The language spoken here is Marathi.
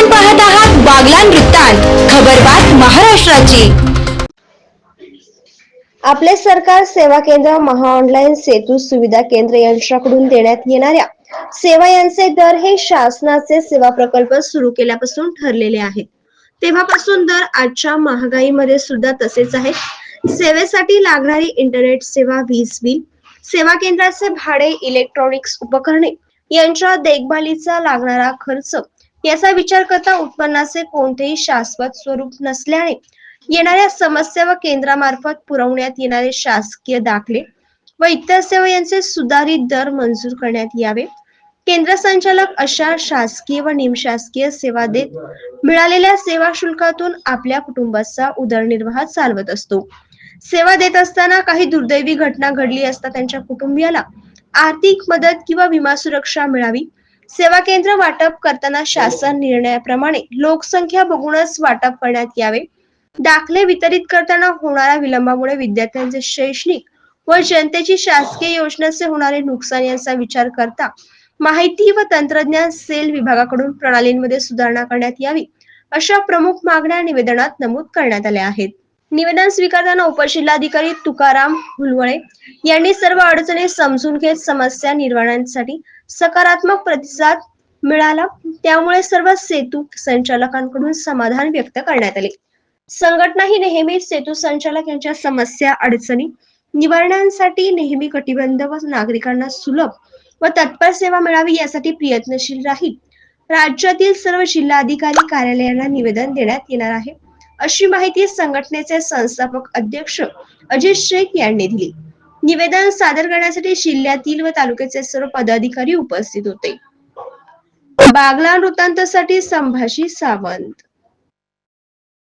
आपण पाहत आहात बागलान वृत्तांत खबरबात महाराष्ट्राची. आपले सरकार सेवा केंद्र महाऑनलाईन सेतू सुविधा केंद्र यांच्याकडून देण्यात येणाऱ्या सेवा यांचे दर हे शासनाचे सेवा प्रकल्प सुरू केल्यापासून ठरलेले आहेत. तेव्हापासून दर आजच्या महागाईमध्ये सुद्धा तसेच आहेत. सेवेसाठी लागणारी इंटरनेट सेवा वीज बिल सेवा केंद्राचे भाडे इलेक्ट्रॉनिक्स उपकरणे यांच्या देखभालीचा लागणारा खर्च याचा विचार करता उत्पन्नाचे कोणतेही शाश्वत स्वरूप नसल्याने येणाऱ्या समस्या व केंद्रामार्फत पुरवण्यात येणारे शासकीय दाखले व इतर सेवा यांचे सुधारित दर मंजूर करण्यात यावे. केंद्र संचालक अशा शासकीय व निमशासकीय सेवा देत मिळालेल्या सेवा शुल्कातून आपल्या कुटुंबाचा उदरनिर्वाह चालवत असतो. सेवा देत असताना काही दुर्दैवी घटना घडली असता त्यांच्या कुटुंबियाला आर्थिक मदत किंवा विमा सुरक्षा मिळावी सेवा केंद्र वाटप करताना शासन निर्णयाप्रमाणे लोकसंख्या बघूनच वाटप करण्यात यावे. दाखले वितरित करताना होणाऱ्या विलंबामुळे विद्यार्थ्यांचे शैक्षणिक व जनतेची शासकीय योजनेचे होणारे नुकसान यांचा विचार करता माहिती व तंत्रज्ञान सेल विभागाकडून प्रणालींमध्ये सुधारणा करण्यात यावी अशा प्रमुख मागण्या निवेदनात नमूद करण्यात आल्या आहेत. निवेदन स्वीकारताना उपजिल्हाधिकारी तुकाराम हुलवळे यांनी सर्व अडचणी समजून घेत समस्या निवारणासाठी सकारात्मक प्रतिसाद मिळाला. त्यामुळे सर्व सेतू संचालकांकडून समाधान व्यक्त करण्यात आले. संघटना ही नेहमी सेतू संचालक यांच्या समस्या अडचणी निवारणांसाठी नेहमी कटिबंध व नागरिकांना सुलभ व तत्पर सेवा मिळावी यासाठी प्रयत्नशील राहील. राज्यातील सर्व जिल्हाधिकारी कार्यालयांना निवेदन देण्यात येणार आहे. अशी माहिती संघटनेचे संस्थापक अध्यक्ष अजित शेख यांनी दिली. निवेदन सादर करण्यासाठी जिल्ह्यातील व तालुक्याचे सर्व पदाधिकारी उपस्थित होते. बागला वृत्तांतासाठी संभाजी सावंत.